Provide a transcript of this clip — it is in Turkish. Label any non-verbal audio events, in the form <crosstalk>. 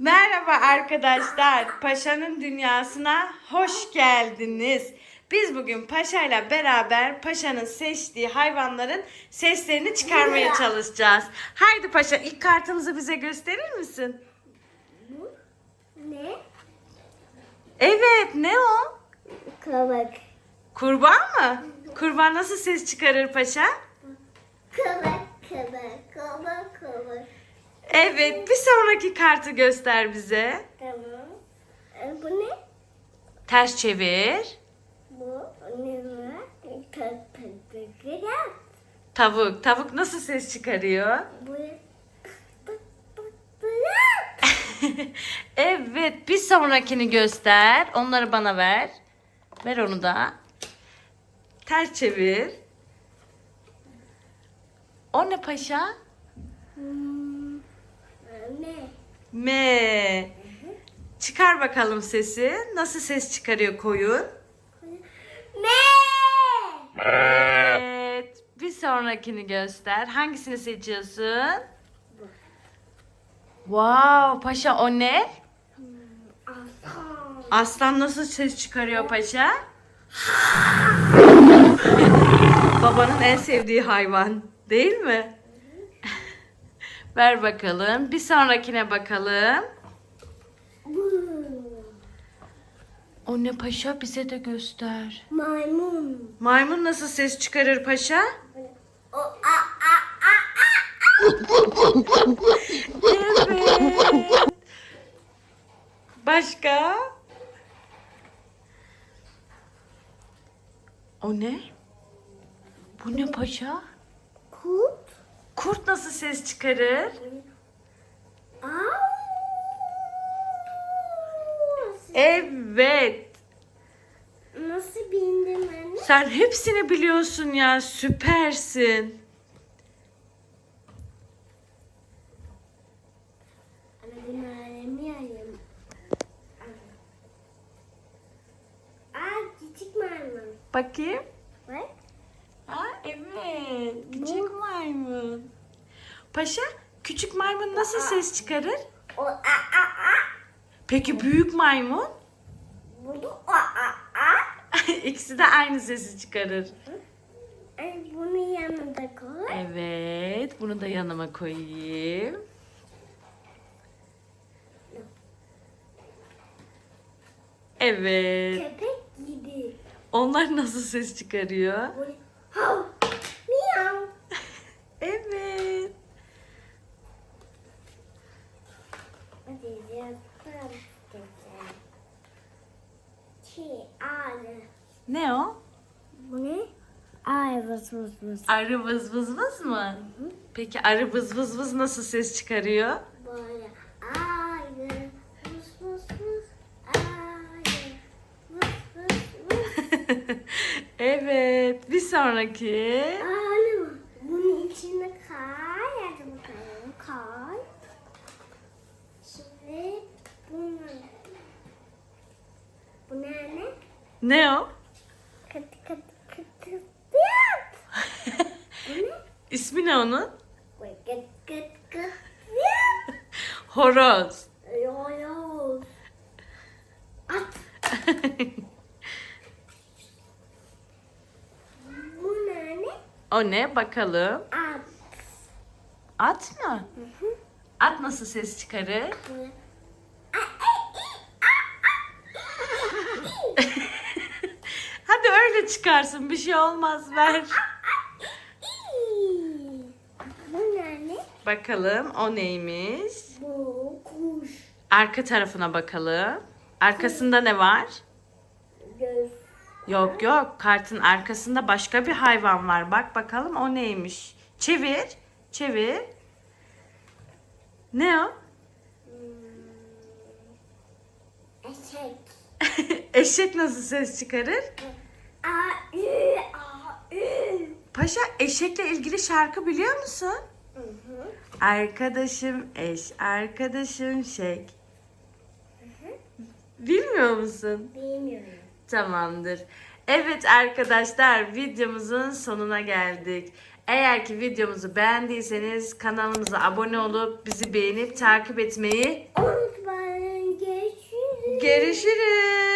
Merhaba arkadaşlar. Paşa'nın dünyasına hoş geldiniz. Biz bugün Paşa'yla beraber Paşa'nın seçtiği hayvanların seslerini çıkarmaya çalışacağız. Haydi Paşa ilk kartımızı bize gösterir misin? Bu ne? Evet ne o? Kavak. Kurban mı? Kurban nasıl ses çıkarır Paşa? Kavak, kavak, kavak, kavak. Evet bir sonraki kartı göster bize. Tamam. E, bu ne? Ters çevir. Bu ne var? Kavak. Tavuk. Tavuk nasıl ses çıkarıyor? <laughs> Bu evet, bir sonrakini göster. Onları bana ver. Ver onu da. Ters çevir. O ne paşa? Hmm, ne? Me. Çıkar bakalım sesi. Nasıl ses çıkarıyor koyun? Ne? Evet. Bir sonrakini göster. Hangisini seçiyorsun? Wow, paşa o ne? Aslan. Aslan nasıl ses çıkarıyor paşa? <laughs> Babanın en sevdiği hayvan, değil mi? Ver bakalım. Bir sonrakine bakalım. O ne paşa? Bize de göster. Maymun. Maymun nasıl ses çıkarır paşa? O a a a Evet. Başka? O ne? Bu ne paşa? kurt. Kurt nasıl ses çıkarır? Evet. Nasıl bindim anne? Sen hepsini biliyorsun ya. Süpersin. Bakayım. Bak. Aa evet. Küçük maymun. Paşa, küçük maymun nasıl ses çıkarır? O a a a. Peki büyük maymun? Bunu o a a. <laughs> İkisi de aynı sesi çıkarır. Ay, bunu yanında koy. Evet, bunu da yanıma koyayım. Evet. Köpek gibi. Onlar nasıl ses çıkarıyor? Hav. Miyav. <laughs> Evet. Ne o? Bu ne? Ay vız vız vız. Arı vız vız vız mı? Peki arı vız vız vız nasıl ses çıkarıyor? Böyle ağrı. Vız vız vız. Ağrı. Vız vız vız. <laughs> evet, bir sonraki. Ağrı mı? Bunun içine kay. Hadi bakalım. Kay. Şimdi bunu. Bu ne anne? Ne o? Kıt kıt kıt kıt. <laughs> İsmi ne onun? Kıt kıt kıt. <laughs> Horoz. Yo. At. <laughs> Bu ne o ne? Bakalım. At. At mı? At nasıl ses çıkarır? Böyle. Öyle çıkarsın bir şey olmaz ver. Bu ne? Bakalım o neymiş? Bu kuş. Arka tarafına bakalım. Arkasında ne var? Göz. Yok yok kartın arkasında başka bir hayvan var. Bak bakalım o neymiş? Çevir. Çevir. Ne o? Eşek. <laughs> Eşek nasıl ses çıkarır? A ü a ü. Paşa eşekle ilgili şarkı biliyor musun? Hı hı. Arkadaşım eş, arkadaşım şek. Bilmiyor musun? Bilmiyorum. Tamamdır. Evet arkadaşlar videomuzun sonuna geldik. Eğer ki videomuzu beğendiyseniz kanalımıza abone olup bizi beğenip takip etmeyi Unutma. Görüşürüz.